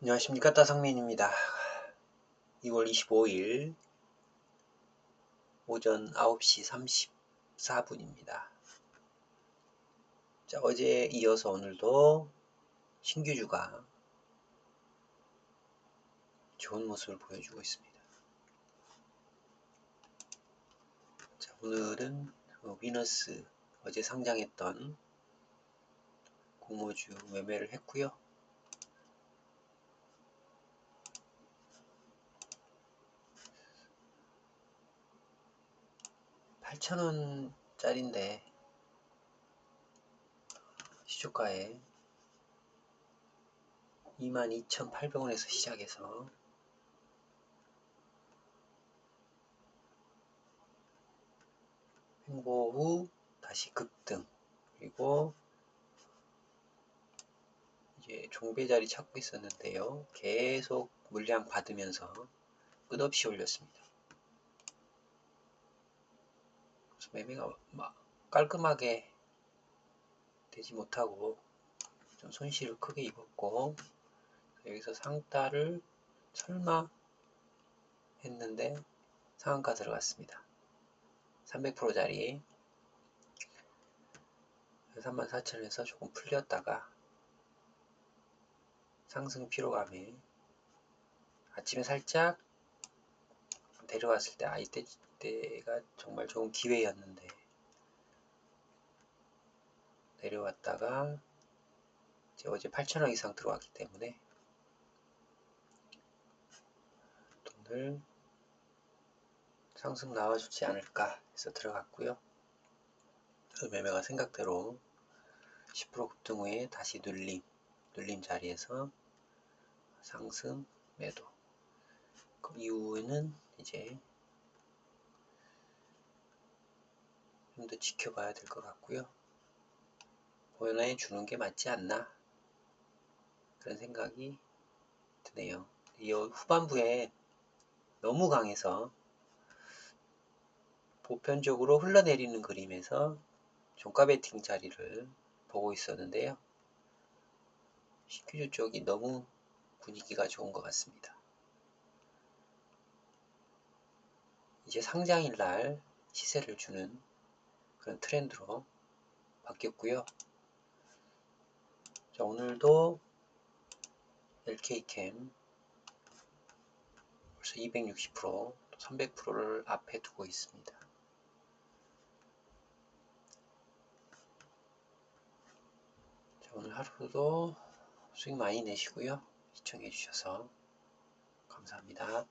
안녕하십니까 따성민입니다. 2월 25일 오전 9시 34분입니다. 자, 어제 이어서 오늘도 신규주가 좋은 모습을 보여주고 있습니다. 자, 오늘은 위너스 어제 상장했던 공모주 매매를 했고요. 8,000원짜리인데 시초가에 22,800원에서 시작해서 횡보 후 다시 급등. 그리고 이제 종배 자리 찾고 있었는데요. 계속 물량 받으면서 끝없이 올렸습니다 매매가 막 깔끔하게 되지 못하고 좀 손실을 크게 입었고 여기서 상따를 설마 했는데 상한가 들어갔습니다. 300%짜리 34,000원에서 조금 풀렸다가 상승 피로감에 아침에 살짝 데려왔을 때 아 이때 때가 정말 좋은 기회였는데 내려왔다가 이제 어제 8천원 이상 들어왔기 때문에 돈을 상승 나와주지 않을까 해서 들어갔고요. 그 매매가 생각대로 10% 급등 후에 다시 눌림, 눌림 자리에서 상승 매도. 그 이후에는 이제 좀더 지켜봐야 될 것 같고요. 보연해 주는 게 맞지 않나 그런 생각이 드네요. 이 후반부에 너무 강해서 보편적으로 흘러내리는 그림에서 종가 베팅 자리를 보고 있었는데요. 시큐즈 쪽이 너무 분위기가 좋은 것 같습니다. 이제 상장일 날 시세를 주는 그런 트렌드로 바뀌었고요. 자, 오늘도 LK캠 벌써 260% 300%를 앞에 두고 있습니다. 자, 오늘 하루도 수익 많이 내시고요. 시청해 주셔서 감사합니다.